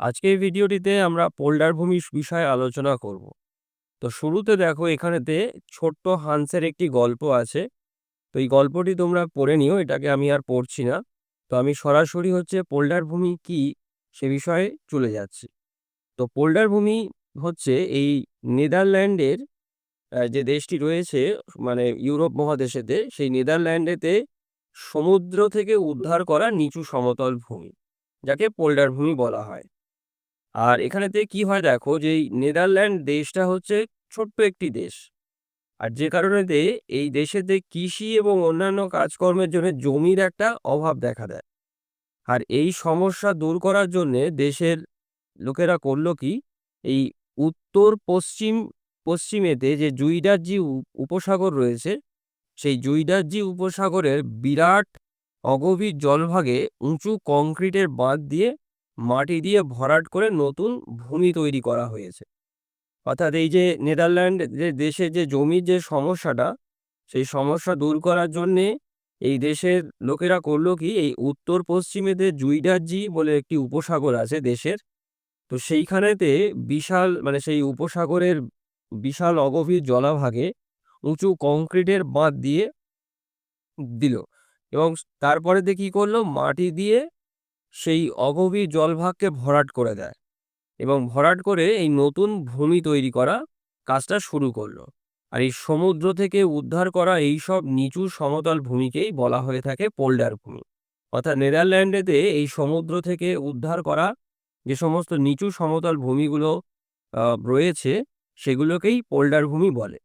আজকের ভিডিওটিতে আমরা পোল্ডার ভূমি বিষয়ে আলোচনা করব। তো শুরুতে দেখো এখানেতে ছোট্ট হান্সের একটি গল্প আছে। তো এই গল্পটি তোমরা পড়ে নিও, এটাকে আমি আর পড়ছি না। তো আমি সরাসরি হচ্ছে পোল্ডার ভূমি কি সে বিষয়ে চলে যাচ্ছি। তো পোল্ডার ভূমি হচ্ছে এই নেদারল্যান্ডের যে দেশটি রয়েছে মানে ইউরোপ মহাদেশেতে, সেই নেদারল্যান্ডেতে সমুদ্র থেকে উদ্ধার করা নিচু সমতল ভূমি, যাকে পোল্ডার ভূমি বলা হয়। আর এখানেতে কি হয় দেখো যে নেদারল্যান্ড দেশটা হচ্ছে ছোট্ট একটি দেশ। আর যে কারণেতে এই দেশেতে কৃষি এবং অন্যান্য কাজকর্মের জন্য জমির একটা অভাব দেখা দেয়। আর এই সমস্যা দূর করার জন্যে দেশের লোকেরা করল কি? এই উত্তর পশ্চিম পশ্চিমেতে যে জুইডারজি উপসাগর রয়েছে, সেই জুইডারজি উপসাগরের বিরাট অগভীর জলভাগে উঁচু কংক্রিটের বাঁধ দিয়ে মাটি দিয়ে ভরাট করে নতুন ভূমি তৈরি করা হয়েছে। অর্থাৎ এই যে নেদারল্যান্ড, যে দেশে যে জমির যে সমস্যাটা, সেই সমস্যা দূর করার জন্যে এই দেশের লোকেরা করল কি, এই উত্তর পশ্চিমেতে জুইডারজি বলে একটি উপসাগর আছে দেশের, তো সেইখানেতে বিশাল মানে সেই উপসাগরের বিশাল অগভীর জলাভাগে উঁচু কংক্রিটের বাঁধ দিয়ে দিল। এবং তারপরে কি করল, মাটি দিয়ে সেই অগভীর জলভাগকে ভরাট করে দেয় এবং ভরাট করে এই নতুন ভূমি তৈরি করা কাজটা শুরু করল। আর এই সমুদ্র থেকে উদ্ধার করা এই সব নিচু সমতল ভূমিকেই বলা হয়ে থাকে পোল্ডার ভূমি। অর্থাৎ নেদারল্যান্ডেতে এই সমুদ্র থেকে উদ্ধার করা যে সমস্ত নিচু সমতল ভূমিগুলো রয়েছে সেগুলোকেই পোল্ডার ভূমি বলে।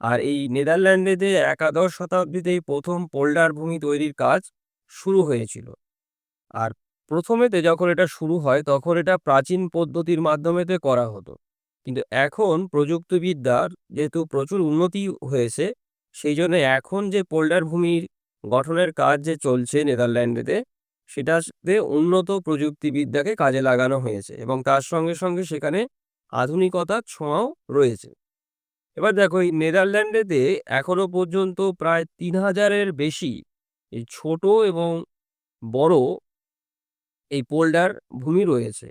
আর এই নেদারল্যান্ডেতে একাদশ শতাব্দীতেই প্রথম পোল্ডার ভূমি তৈরির কাজ শুরু হয়েছিল। আর প্রথমেতে যখন এটা শুরু হয়, তখন এটা প্রাচীন পদ্ধতির মাধ্যমেতে করা হতো। কিন্তু এখন প্রযুক্তিবিদ্যার যেহেতু প্রচুর উন্নতি হয়েছে সেই জন্য এখন যে পোল্ডার ভূমির গঠনের কাজ যে চলছে নেদারল্যান্ডেতে সেটাতে উন্নত প্রযুক্তিবিদ্যাকে কাজে লাগানো হয়েছে এবং তার সঙ্গে সঙ্গে সেখানে আধুনিকতার ছোঁয়াও রয়েছে। এবার দেখো, এই নেদারল্যান্ডেতে এখনও পর্যন্ত প্রায় তিন হাজারের বেশি এই ছোট এবং বড় এই পোল্ডার ভূমি রয়েছে।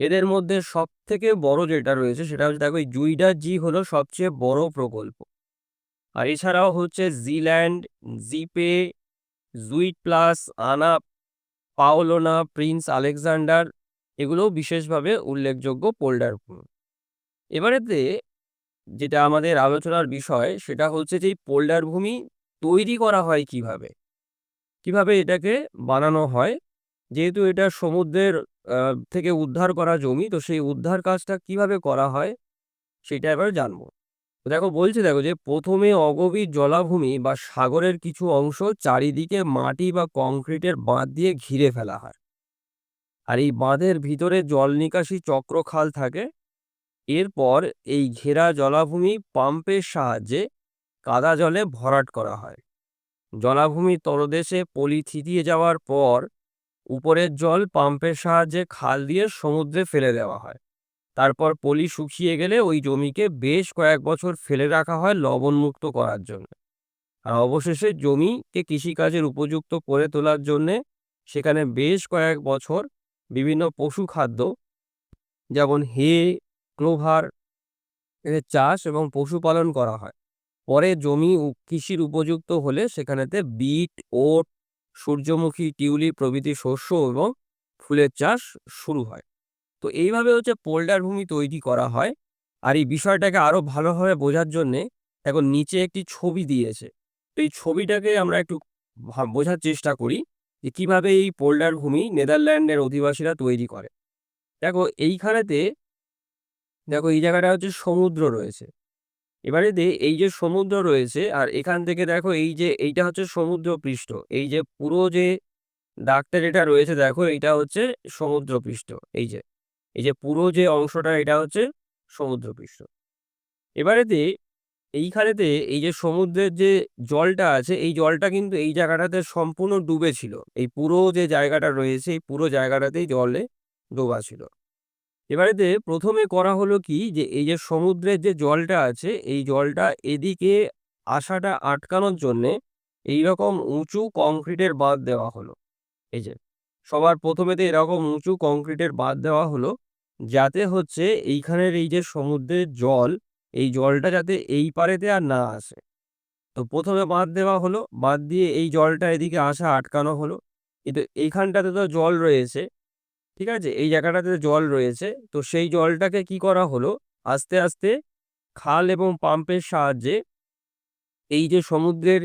এদের মধ্যে সব থেকে বড় যেটা রয়েছে সেটা হচ্ছে দেখো, এই জুইডার জি হলো সবচেয়ে বড় প্রকল্প। আর এছাড়াও হচ্ছে জিল্যান্ড, জিপে জুইট প্লাস আনা পাওলোনা, প্রিন্স আলেকজান্ডার, এগুলোও বিশেষভাবে উল্লেখযোগ্য পোল্ডার ভূমি। এবারেতে যেটা আমাদের আলোচনার বিষয় সেটা হচ্ছে যে পোল্ডার ভূমি তৈরি করা হয় কীভাবে? কীভাবে এটাকে বানানো হয়? যেহেতু এটা সমুদ্রের থেকে উদ্ধার করা জমি, তো সেই উদ্ধার কাজটা কীভাবে করা হয়, সেটা এবার জানব। দেখো, বলছে দেখো যে, প্রথমে অগভীর জলাভূমি বা সাগরের কিছু অংশ চারিদিকে মাটি বা কংক্রিটের বাঁধ দিয়ে ঘিরে ফেলা হয়। আর এই বাঁধের ভিতরে জল নিকাশি চক্র খাল থাকে। এরপর এই ঘেরা জলাভূমি পাম্পের সাহায্যে কাদা জলে ভরাট করা হয়। জলাভূমির তলদেশে পলি থিতিয়ে যাওয়ার পর উপরের জল পাম্পের সাহায্যে খাল দিয়ে সমুদ্রে ফেলে দেওয়া হয়। তারপর পলি শুকিয়ে গেলে ওই জমিকে বেশ কয়েক বছর ফেলে রাখা হয় লবণমুক্ত করার জন্য। আর অবশেষে জমিকে কৃষিকাজের উপযুক্ত করে তোলার জন্যে সেখানে বেশ কয়েক বছর বিভিন্ন পশু খাদ্য, যেমন হে, ক্লোভার এদের চাষ এবং পশুপালন করা হয়। পরে জমি কৃষির উপযুক্ত হলে সেখানেতে বিট, ওট সূর্যমুখী টিউলিপ প্রভৃতি শস্য এবং ফুলের চাষ শুরু হয়। তো এইভাবে হচ্ছে পোল্ডার ভূমি তৈরি করা হয়। আর এই বিষয়টাকে আরও ভালোভাবে বোঝার জন্যে এখন নিচে একটি ছবি দিয়েছে। তো এই ছবিটাকে আমরা একটু বোঝার চেষ্টা করি যে কীভাবে এই পোল্ডার ভূমি নেদারল্যান্ডের অধিবাসীরা তৈরি করে। দেখো, এইখানেতে দেখো, এই জায়গাটা হচ্ছে সমুদ্র রয়েছে। এবারে দে, এই যে সমুদ্র রয়েছে, আর এখান থেকে দেখো এই যে, এইটা হচ্ছে সমুদ্র পৃষ্ঠ এই যে পুরো যে দাগটা যেটা রয়েছে, দেখো এইটা হচ্ছে সমুদ্র পৃষ্ঠ এই যে। এই যে পুরো যে অংশটা, এটা হচ্ছে সমুদ্র পৃষ্ঠ এবারেতে এইখানেতে এই যে সমুদ্রের যে জলটা আছে, এই জলটা কিন্তু এই জায়গাটাতে সম্পূর্ণ ডুবে ছিল। এই পুরো যে জায়গাটা রয়েছে, এই পুরো জায়গাটাতেই জলে ডোবা ছিল। এবারেতে প্রথমে করা হলো কি যে, এই যে সমুদ্রের যে জলটা আছে, এই জলটা এদিকে আসাটা আটকানোর জন্যে এইরকম উঁচু কংক্রিটের বাঁধ দেওয়া হলো। এই যে, সবার প্রথমেতে এরকম উঁচু কংক্রিটের বাঁধ দেওয়া হলো, যাতে হচ্ছে এইখানের এই যে সমুদ্রের জল, এই জলটা যাতে এই পারেতে আর না আসে। তো প্রথমে বাঁধ দেওয়া হলো, বাঁধ দিয়ে এই জলটা এদিকে আসা আটকানো হলো। কিন্তু এইখানটাতে তো জল রয়েছে ঠিক আছে? এই জায়গাটাতে জল রয়েছে। তো সেই জলটাকে কি করা হলো? আস্তে আস্তে খাল এবং পাম্পের সাহায্যে এই যে সমুদ্রের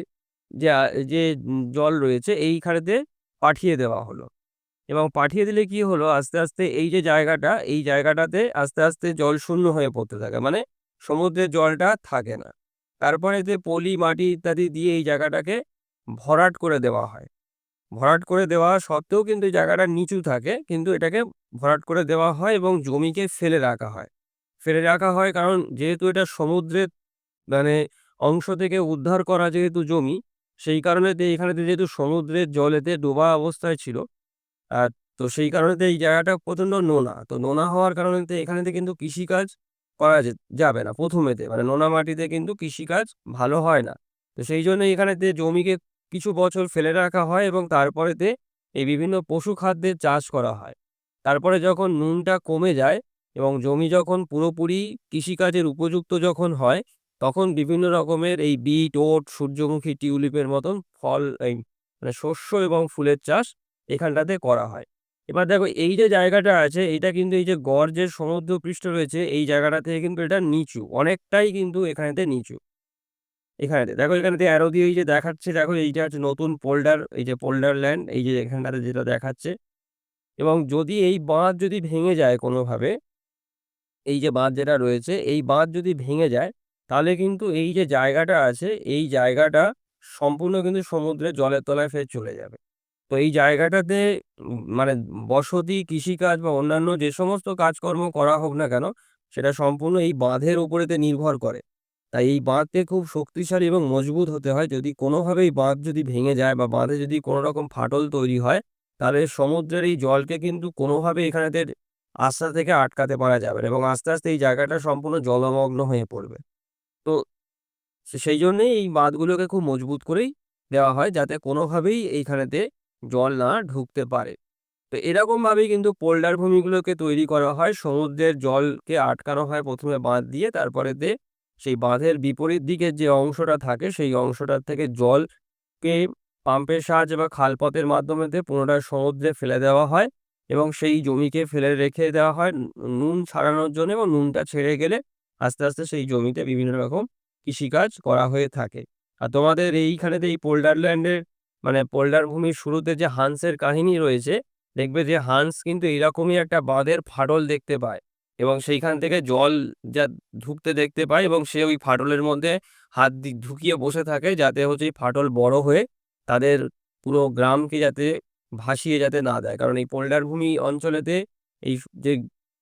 যে যে জল রয়েছে, এইখানেতে পাঠিয়ে দেওয়া হলো। এবং পাঠিয়ে দিলে কি হলো? আস্তে আস্তে এই যে জায়গাটা, এই জায়গাটাতে আস্তে আস্তে জল শূন্য হয়ে পড়তে থাকে। মানে সমুদ্রের জলটা থাকে না। তারপরে এতে পলি, মাটি ইত্যাদি দিয়ে এই জায়গাটাকে ভরাট করে দেওয়া হয়। ভরাট করে দেওয়া সত্ত্বেও কিন্তু জায়গাটা নিচু থাকে। কিন্তু এটাকে ভরাট করে দেওয়া হয় এবং জমিকে ফেলে রাখা হয়। ফেলে রাখা হয় কারণ যেহেতু এটা সমুদ্রের মানে অংশ থেকে উদ্ধার করা যেহেতু জমি, সেই কারণেতে এখানেতে যেহেতু সমুদ্রের জলেতে ডোবা অবস্থায় ছিল, আর তো সেই কারণেতে এই জায়গাটা প্রচণ্ড নোনা। তো নোনা হওয়ার কারণেতে এখানেতে কিন্তু কৃষিকাজ করা যাবে না প্রথমেতে। মানে নোনা মাটিতে কিন্তু কৃষিকাজ ভালো হয় না। তো সেই জন্য এখানেতে জমিকে কিছু বছর ফেলে রাখা হয় এবং তারপরেতে এই বিভিন্ন পশু খাদ্যের চাষ করা হয়। তারপরে যখন নুনটা কমে যায় এবং জমি যখন পুরোপুরি কৃষিকাজের উপযুক্ত যখন হয়, তখন বিভিন্ন রকমের এই বিট, ওট, সূর্যমুখী টিউলিপের মতন ফল, এই মানে শস্য এবং ফুলের চাষ এখানটাতে করা হয়। এবার দেখো এই যে জায়গাটা আছে এটা কিন্তু এই যে গড় যে সমুদ্র পৃষ্ঠ রয়েছে, এই জায়গাটা থেকে কিন্তু এটা নিচু, অনেকটাই কিন্তু এখানেতে নিচু। এখানেতে। দেখো এখানেতে অ্যারো দিয়ে এই যে দেখাচ্ছে, দেখো এইটা হচ্ছে নতুন পোল্ডার এই যে পোল্ডার ল্যান্ড এই যে এখানটাতে যেটা দেখাচ্ছে। এবং যদি এই বাঁধ যদি ভেঙে যায় কোনোভাবে, এই যে বাঁধ যেটা রয়েছে, এই বাঁধ যদি ভেঙে যায়, তাহলে কিন্তু এই যে জায়গাটা আছে, এই জায়গাটা সম্পূর্ণ কিন্তু সমুদ্রের জলের তলায় ফের চলে যাবে। তো এই জায়গাটাতে মানে বসতি, কৃষিকাজ বা অন্যান্য যে সমস্ত কাজকর্ম করা হোক না কেন, সেটা সম্পূর্ণ এই বাঁধের উপরেতে নির্ভর করে। তাই এই বাঁধকে খুব শক্তিশালী এবং মজবুত হতে হয়। যদি কোনোভাবে এই বাঁধ যদি ভেঙে যায় বা বাঁধে যদি কোনো রকম ফাটল তৈরি হয়, তাহলে সমুদ্রের এই জলকে কিন্তু কোনোভাবে এখানেতে আস্থা থেকে আটকাতে পারা যাবে এবং আস্তে আস্তে এই জায়গাটা সম্পূর্ণ জলমগ্ন হয়ে পড়বে। তো সেই জন্যেই এই বাঁধগুলোকে খুব মজবুত করেই দেওয়া হয় যাতে কোনোভাবেই এইখানেতে জল না ঢুকতে পারে। তো এরকমভাবেই কিন্তু পোল্ডার ভূমিগুলোকে তৈরি করা হয়। সমুদ্রের জলকে আটকানো হয় প্রথমে বাঁধ দিয়ে, তারপরেতে সেই বাঁধের বিপরীত দিকের যে অংশটা থাকে, সেই অংশটার থেকে জলকে পাম্পের সাহায্যে বা খালপথের মাধ্যমেতে পুনরায় সমুদ্রে ফেলে দেওয়া হয় এবং সেই জমিকে ফেলে রেখে দেওয়া হয় নুন ছাড়ানোর জন্য এবং নুনটা ছেড়ে গেলে আস্তে আস্তে সেই জমিতে বিভিন্ন রকম কৃষিকাজ করা হয়ে থাকে। আর তোমাদের এইখানেতে এই পোল্ডার ল্যান্ডের মানে পোল্ডার ভূমির শুরুতে যে হাঁসের কাহিনী রয়েছে, দেখবে যে হাঁস কিন্তু এরকমই একটা বাঁধের ফাটল দেখতে পায়। এবং সেইখান থেকে জল যা ঢুকতে দেখতে পায় এবং সে ওই ফাটলের মধ্যে হাত ঢুকিয়ে বসে থাকে যাতে হচ্ছে এই ফাটল বড় হয়ে তাদের পুরো গ্রামকে যাতে ভাসিয়ে যাতে না দেয়। কারণ এই পোল্ডার ভূমি অঞ্চলেতে এই যে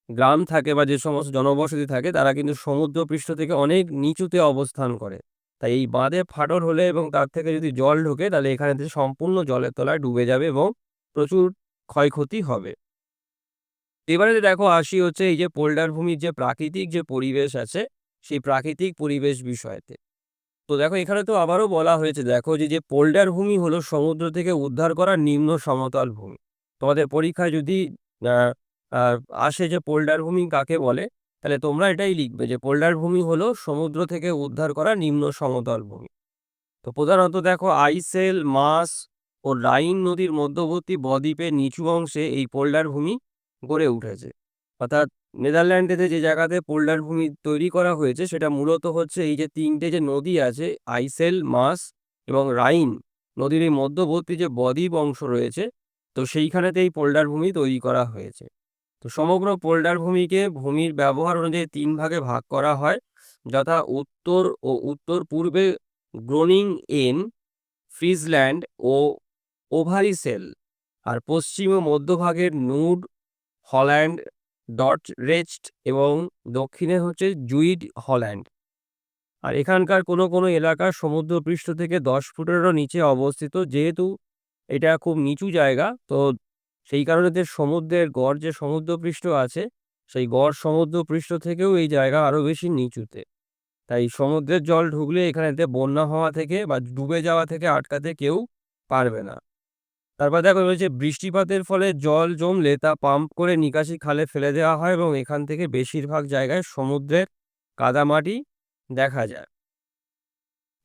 গ্রাম থাকে বা যে সমস্ত জনবসতি থাকে তারা কিন্তু সমুদ্রপৃষ্ঠ থেকে অনেক নিচুতে অবস্থান করে। তাই এই বাঁধে ফাটল হলে এবং তার থেকে যদি জল ঢোকে তাহলে এখানে সম্পূর্ণ জলের তলায় ডুবে যাবে এবং প্রচুর ক্ষয়ক্ষতি হবে। এবারে দেখো আসি হচ্ছে এই যে পোল্ডার ভূমির যে প্রাকৃতিক যে পরিবেশ আছে, সেই প্রাকৃতিক পরিবেশ বিষয়তে। তো দেখো এখানে তো আবারও বলা হয়েছে, দেখো যে যে পোল্ডার ভূমি হলো সমুদ্র থেকে উদ্ধার করা নিম্ন সমতল ভূমি। তোমাদের পরীক্ষায় যদি আসে যে পোল্ডার ভূমি কাকে বলে, তাহলে তোমরা এটাই লিখবে যে পোল্ডার ভূমি হলো সমুদ্র থেকে উদ্ধার করা নিম্ন সমতল ভূমি। তো প্রধানত দেখো আইসেল মাস ও রাইন নদীর মধ্যবর্তী বদ্বীপের নিচু অংশে এই পোল্ডার ভূমি গড়ে উঠেছে। অর্থাৎ নেদারল্যান্ডেতে যে জায়গাতে পোল্ডার ভূমি তৈরি করা হয়েছে, সেটা মূলত হচ্ছে এই যে তিনটে যে নদী আছে, আইসেল, মাস এবং রাইন, নদীর এই মধ্যবর্তী যে বদ্বীপ অংশ রয়েছে, তো সেইখানেতে এই পোল্ডার ভূমি তৈরি করা হয়েছে। তো সমগ্র পোল্ডার ভূমিকে ভূমির ব্যবহার অনুযায়ী তিন ভাগে ভাগ করা হয়, যথা উত্তর ও উত্তর পূর্বে গ্রোনিং এন, ফ্রিজল্যান্ড ও ওভারিসেল, আর পশ্চিম ও মধ্যভাগের নুড হল্যান্ড, ডট রেস্ট এবং দক্ষিণে হচ্ছে জুইড হল্যান্ড। আর এখানকার কোনো কোনো এলাকা সমুদ্রপৃষ্ঠ থেকে দশ ফুটেরও নিচে অবস্থিত, যেহেতু এটা খুব নিচু জায়গা, তো সেই কারণে যে সমুদ্রের গড় যে সমুদ্রপৃষ্ঠ আছে, সেই গড় সমুদ্রপৃষ্ঠ থেকেও এই জায়গা আরও বেশি নিচুতে। তাই সমুদ্রের জল ঢুকলে এখানেতে বন্যা হওয়া থেকে বা ডুবে যাওয়া থেকে আটকাতে কেউ পারবে না। তারপর দেখো রয়েছে বৃষ্টিপাতের ফলে জল জমলে তা পাম্প করে নিকাশি খালে ফেলে দেওয়া হয় এবং এখান থেকে বেশিরভাগ জায়গায় সমুদ্রের কাদামাটি দেখা যায়।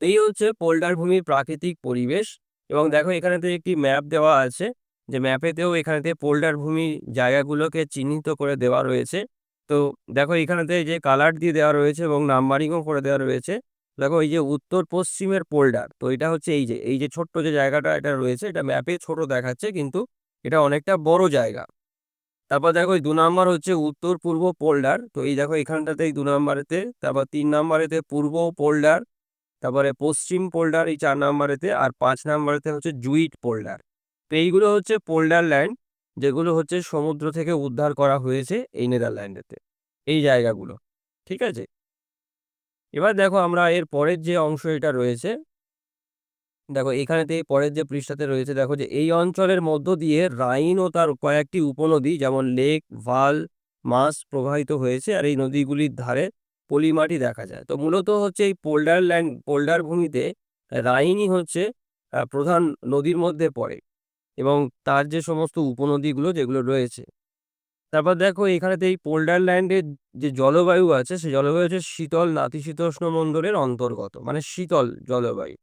এই হচ্ছে পোল্ডার ভূমির প্রাকৃতিক পরিবেশ এবং দেখো এখানেতে একটি ম্যাপ দেওয়া আছে। যে ম্যাপেতেও এখানেতে পোল্ডার ভূমি জায়গাগুলোকে চিহ্নিত করে দেওয়া রয়েছে। তো দেখো এখানেতে যে কালার দিয়ে দেওয়া রয়েছে এবং নাম্বারিংও করে দেওয়া রয়েছে। দেখো এই যে উত্তর পশ্চিমের পোল্ডার, তো এটা হচ্ছে এই যে এই যে ছোট্ট যে জায়গাটা এটা রয়েছে, এটা ম্যাপে ছোট দেখাচ্ছে কিন্তু এটা অনেকটা বড় জায়গা। তারপর দেখো এই দু নম্বর হচ্ছে উত্তর পূর্ব পোল্ডার, তো এই দেখো এখানটাতে এই দু নম্বরেতে, তারপর তিন নম্বরেতে পূর্ব পোল্ডার, তারপরে পশ্চিম পোল্ডার এই চার নম্বরেতে, আর পাঁচ নম্বরেতে হচ্ছে জুইট পোল্ডার। তো এইগুলো হচ্ছে পোল্ডার ল্যান্ড যেগুলো হচ্ছে সমুদ্র থেকে উদ্ধার করা হয়েছে এই নেদারল্যান্ডেতে, এই জায়গাগুলো, ঠিক আছে? এবার দেখো আমরা এর পরের যে অংশ এটা রয়েছে, দেখো এখানেতে পরের যে পৃষ্ঠাতে রয়েছে, দেখো যে এই অঞ্চলের মধ্য দিয়ে রাইন ও তার কয়েকটি উপনদী যেমন লেক, ভালো মাস প্রবাহিত হয়েছে আর এই নদীগুলির ধারে পলিমাটি দেখা যায়। তো মূলত হচ্ছে এই পোল্ডার ল্যান্ড, পোল্ডার ভূমিতে রাইনই হচ্ছে প্রধান নদীর মধ্যে পড়ে এবং তার যে সমস্ত উপনদীগুলো যেগুলো রয়েছে তারপর দেখো এখানেতে এই পোল্ডার ল্যান্ডের যে জলবায়ু আছে সেই জলবায়ু হচ্ছে শীতল নাতিশীতোষ্ণ মণ্ডলের অন্তর্গত মানে শীতল জলবায়ু।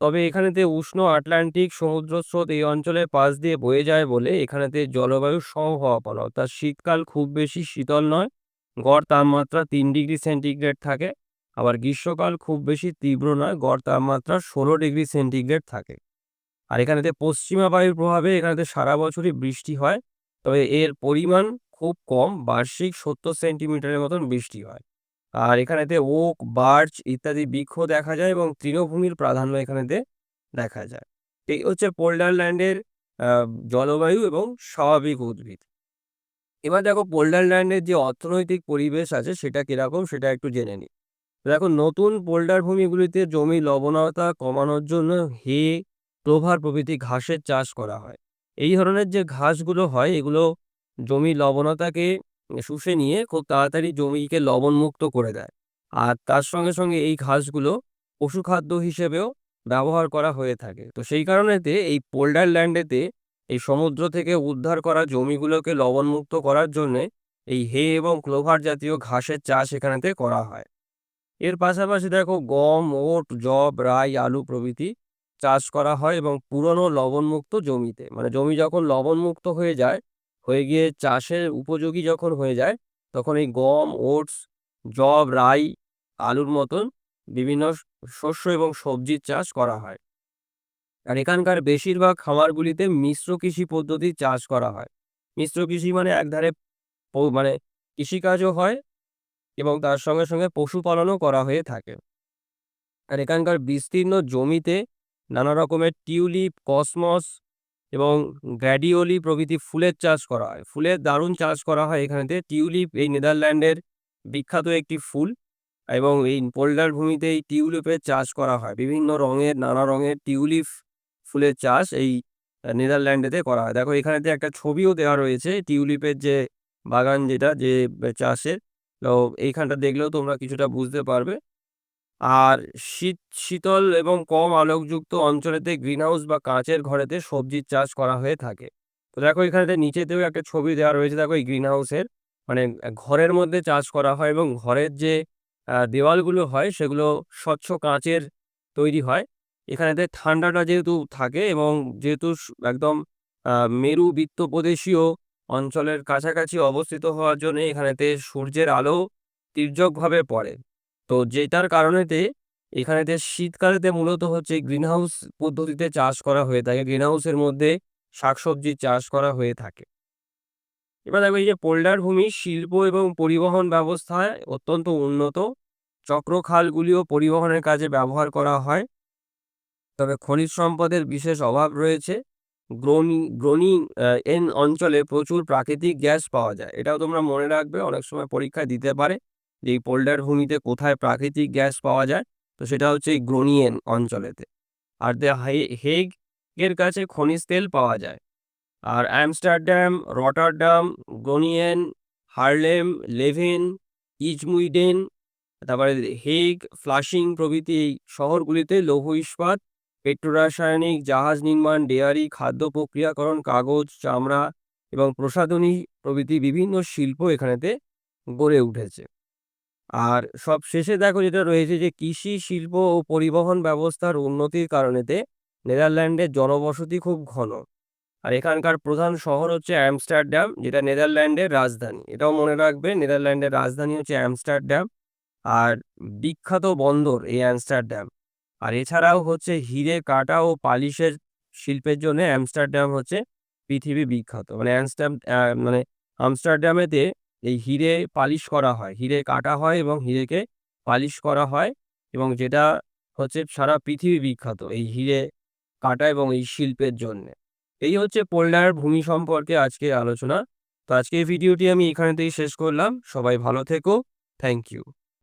তবে এখানেতে উষ্ণ আটলান্টিক সমুদ্র স্রোত এই অঞ্চলের পাশ দিয়ে বয়ে যায় বলে এখানেতে জলবায়ু সমভাবাপন্ন, অর্থাৎ শীতকাল খুব বেশি শীতল নয়, গড় তাপমাত্রা তিন ডিগ্রি সেন্টিগ্রেড থাকে, আবার গ্রীষ্মকাল খুব বেশি তীব্র নয়, গড় তাপমাত্রা ষোলো ডিগ্রি সেন্টিগ্রেড থাকে। আর এখানেতে পশ্চিমা বায়ুর প্রভাবে এখানেতে সারা বছরই বৃষ্টি হয় তবে এর পরিমাণ খুব কম, বার্ষিক সত্তর সেন্টিমিটারের মতন বৃষ্টি হয়। আর এখানেতে ওক, বার্চ ইত্যাদি বৃক্ষ দেখা যায় এবং তৃণভূমির প্রাধান্য এখানেতে দেখা যায়। এই হচ্ছে পোল্ডার ল্যান্ডের জলবায়ু এবং স্বাভাবিক উদ্ভিদ। এবার দেখো পোল্ডার ল্যান্ডের যে অর্থনৈতিক পরিবেশ আছে, সেটা কীরকম সেটা একটু জেনে নিই। দেখো নতুন পোল্ডার ভূমিগুলিতে জমি লবণতা কমানোর জন্য হে, প্রভার প্রভৃতি ঘাসের চাষ করা হয়। এই ধরনের যে ঘাসগুলো হয়, এগুলো জমি লবণতাকে শুষে নিয়ে খুব তাড়াতাড়ি জমিকে লবণমুক্ত করে দেয়। আর তার সঙ্গে সঙ্গে এই ঘাসগুলো পশুখাদ্য হিসেবেও ব্যবহার করা হয়ে থাকে। তো সেই কারণেতে এই পোল্ডার ল্যান্ডেতে এই সমুদ্র থেকে উদ্ধার করা জমিগুলোকে লবণমুক্ত করার জন্যে এই হে এবং ক্লোভার জাতীয় ঘাসের চাষ এখানেতে করা হয়। এর পাশাপাশি দেখো গম, ওট জব রাই, আলু প্রভৃতি চাষ করা হয় এবং পুরনো লবণমুক্ত জমিতে। মানে জমি যখন লবণমুক্ত হয়ে যায়, হয়ে গিয়ে চাষের উপযোগী যখন হয়ে যায়, তখন এই গম, ওটস জব রাই, আলুর মতন বিভিন্ন শস্য এবং সবজির চাষ করা হয়। আর এখানকার বেশিরভাগ খামারগুলিতে মিশ্র কৃষি পদ্ধতি চাষ করা হয়। মিশ্র কৃষি মানে একধারে মানে কৃষিকাজও হয় এবং তার সঙ্গে সঙ্গে পশুপালনও করা হয়ে থাকে। আর এখানকার বিস্তীর্ণ জমিতে নানা রকমের টিউলিপ, কসমস এবং গ্র্যাডিওলি প্রভৃতি ফুলের চাষ করা হয়। ফুলের দারুণ চাষ করা হয় এখানেতে। টিউলিপ এই নেদারল্যান্ডের বিখ্যাত একটি ফুল এবং এই পোল্ডার ভূমিতে এই টিউলিপের চাষ করা হয়। বিভিন্ন রঙের, নানা রঙের টিউলিপ ফুলের চাষ এই নেদারল্যান্ডেতে করা হয়। দেখো এখানেতে একটা ছবিও দেওয়া রয়েছে টিউলিপের যে বাগান যেটা, যে চাষের। তো এইখানটা দেখলেও তোমরা কিছুটা বুঝতে পারবে। আর শীত, শীতল এবং কম আলোকযুক্ত অঞ্চলেতে গ্রিনহাউস বা কাঁচের ঘরেতে সবজির চাষ করা হয়ে থাকে। তো দেখো এখানেতে নিচেতেও একটা ছবি দেওয়া রয়েছে, দেখো এই গ্রিনহাউসের। মানে ঘরের মধ্যে চাষ করা হয় এবং ঘরের যে দেওয়ালগুলো হয় সেগুলো স্বচ্ছ কাঁচের তৈরি হয়। এখানেতে ঠান্ডাটা যেহেতু থাকে এবং যেহেতু একদম মেরু বৃত্ত প্রদেশীয় অঞ্চলের কাছাকাছি অবস্থিত হওয়ার জন্য এখানেতে সূর্যের আলো তির্যকভাবে পড়ে। তো যেটার কারণেতে এখানেতে শীতকালেতে মূলত হচ্ছে গ্রিনহাউস পদ্ধতিতে চাষ করা হয়ে থাকে। গ্রিনহাউসের মধ্যে শাকসবজির চাষ করা হয়ে থাকে। এবার দেখো এই যে পোল্ডার ভূমি, শিল্প এবং পরিবহন ব্যবস্থায় অত্যন্ত উন্নত। চক্রখালগুলিও পরিবহনের কাজে ব্যবহার করা হয়। তবে খনিজ সম্পদের বিশেষ অভাব রয়েছে। গ্রোনি গ্রোনি এন অঞ্চলে প্রচুর প্রাকৃতিক গ্যাস পাওয়া যায়। এটাও তোমরা মনে রাখবে, অনেক সময় পরীক্ষায় দিতে পারে। যে এই পোল্ডার ভূমিতে কোথায় প্রাকৃতিক গ্যাস পাওয়া যায়, তো সেটা হচ্ছে এই গ্রোনিয়েন অঞ্চলেতে। আর দ্য হেগ এর কাছে খনিজ তেল পাওয়া যায়। আর Amsterdam Rotterdam, Groningen, Haarlem, Leiden, IJmuiden, তারপরে হেগ, ফ্লাশিং প্রভৃতি এই শহরগুলিতে লৌহ ইস্পাত, পেট্রোরাসায়নিক জাহাজ নির্মাণ, ডেয়ারি, খাদ্য প্রক্রিয়াকরণ, কাগজ, চামড়া এবং প্রসাধনী প্রভৃতি বিভিন্ন শিল্প এখানেতে গড়ে উঠেছে। আর সব শেষে দেখো যেটা রয়েছে যে, কৃষি, শিল্প ও পরিবহন ব্যবস্থার উন্নতির কারণেতে নেদারল্যান্ডের জনবসতি খুব ঘন। আর এখানকার প্রধান শহর হচ্ছে অ্যামস্টারডাম যেটা নেদারল্যান্ডের রাজধানী। এটাও মনে রাখবে, নেদারল্যান্ডের রাজধানী হচ্ছে অ্যামস্টারডাম আর বিখ্যাত বন্দর এই অ্যামস্টারডাম আর এছাড়াও হচ্ছে হিরে, কাটা ও পালিশের শিল্পের জন্য অ্যামস্টারডাম হচ্ছে পৃথিবী বিখ্যাত। মানে অ্যামস্টার মানে আমস্টারডামেতে এই হিরে পালিশ করা হয়। হিরে কাটা হয় এবং হিরেকে পালিশ করা হয় এবং যেটা হচ্ছে সারা পৃথিবী বিখ্যাত এই হিরে কাটা এবং এই শিল্পের জন্যে। এই হচ্ছে পোল্ডার ভূমি সম্পর্কে আজকের আলোচনা। তো আজকে এই ভিডিওটি আমি এখানেতেই শেষ করলাম। সবাই ভালো থেকো। Thank you.